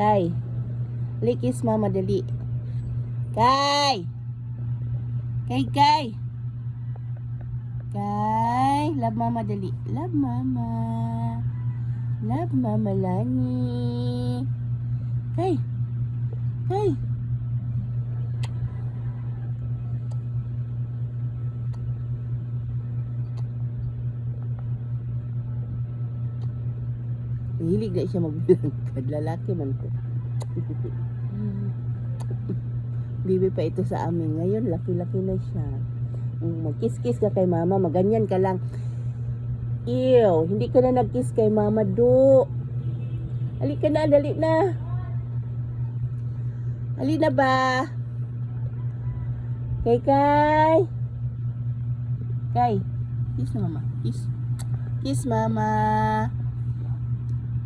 Kay. Likis mama dali. Kay. Kay kay. Kay. Love mama dali. Love mama. Love mama Lani. Kay. Kay. Hilig na siya magbilangkad. Lalaki man ko. Bibi pa ito sa amin. Ngayon, laki-laki na siya. Mm, Mag-kiss-kiss ka kay mama. Maganyan ka lang. Ew, hindi ka na nag-kiss kay mama, do. Ali ka na, dali na. Ali na ba? Kay Kay. Kay, kiss na mama. Kiss. Kiss mama.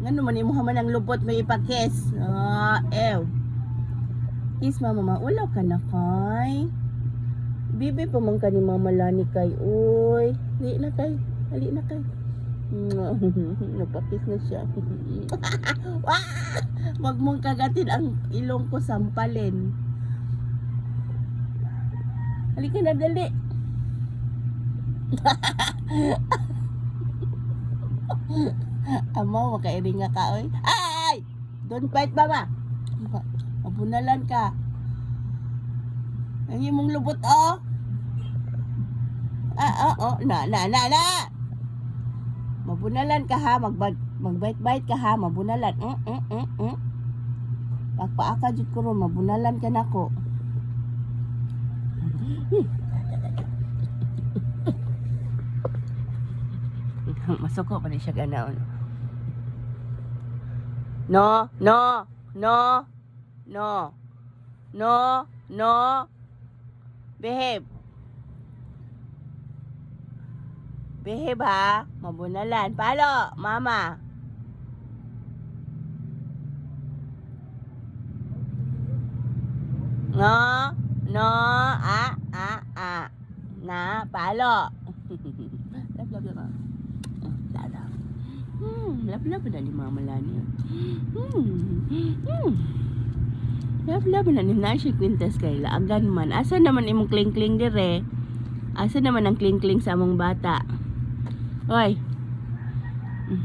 Nga naman yung man ang lubot may ipakis. Ah, ew. Kiss mama ma. Ulaw ka na kay. Bibi pa man ka ni mama lani kay. Uy. Di na kay. Hali na kay. Napakis na siya. Wag mong kagatin ang ilong ko sampalin. Halika na dali. Ama, makairing nga ka, oy. Ay! Don't fight, mama. Mabunalan ka. Ang imong lubot, oh. Ah, oh, oh. Na, na, na, na. Mabunalan ka, ha. Magbait, magbait-bait ka, ha. Mabunalan. Mm, mm, mm, mm. Pagpaaka jud ko ron, mabunalan ka nako. Masuko pa rin siya ganaon. No, no, no, no, no, no. Behave. Behave ha. Mabunalan. Palo, mama. No, no, ah, ah, ah. Na, palo. love, love, love. Love, love. Hmm, love, love na ni Mama Lani. Hmm, hmm. Love, love na ni Nasha Quintas kay Laagan man. Asa naman imong kling-kling dire? Asa naman ang kling-kling sa among bata? Hoy. Hmm.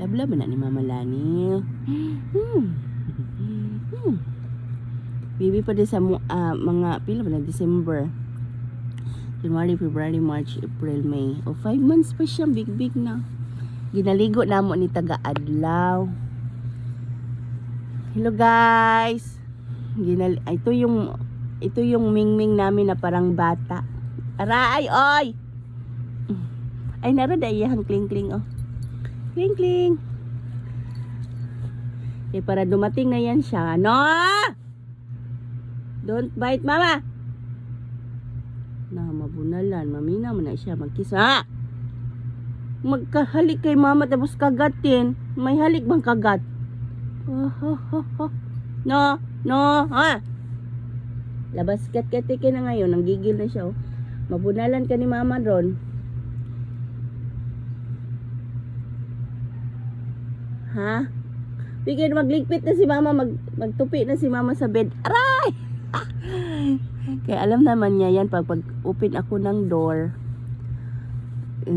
Love, love na ni Mama Lani. Hmm. Hmm. Bibi pa din sa ah, mga pila ba na December. January, February, March, April, May. O, five months pa siya. Big, big na. Ginaligo na mo ni taga Adlaw. Hello guys. Ginal ah, ito yung ito yung mingming namin na parang bata. Aray, oy. Ay narada iyang kling kling oh. Kling kling. Eh para dumating na yan siya. No! Don't bite mama. Na mabunalan, mamina mo na siya magkiss. Ha? Magkahalik kay mama tapos kagatin. May halik bang kagat? Oh. No, no, ha? Labas kat katike na ngayon, nanggigil na siya. Oh. Mabunalan ka ni mama ron. Ha? Bigyan magligpit na si mama, mag, magtupi na si mama sa bed. Aray! Kaya alam naman niya yan, pag, pag open ako ng door,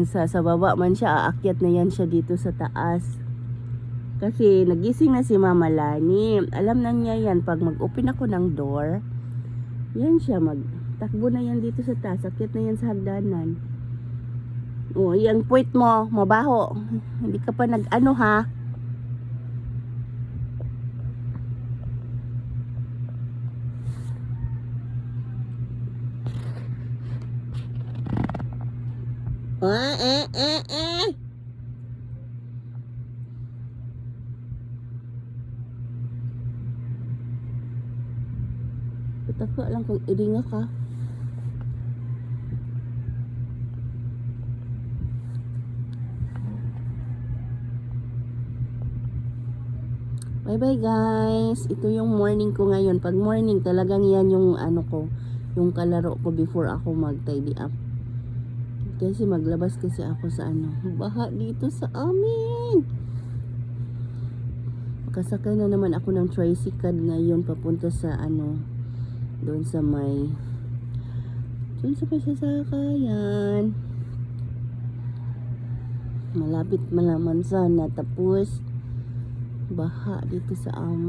sa, sa baba man siya, aakyat na yan siya dito sa taas. Kasi nagising na si Mama Lani. Alam na niya yan, pag mag-open ako ng door, yan siya, mag takbo na yan dito sa taas, akyat na yan sa hagdanan. O, yung puwit mo, mabaho. Hindi ka pa nag-ano ha. Ah, eh, eh, lang kung iringa ka. Bye bye guys. Ito yung morning ko ngayon. Pag morning talagang yan yung ano ko, yung kalaro ko before ako mag tidy up. Kasi maglabas kasi ako sa ano, baha dito sa amin. Makasakay na naman ako ng tricycle ngayon papunta sa ano, doon sa may, doon sa may. Malapit malaman sana tapos baha dito sa amin.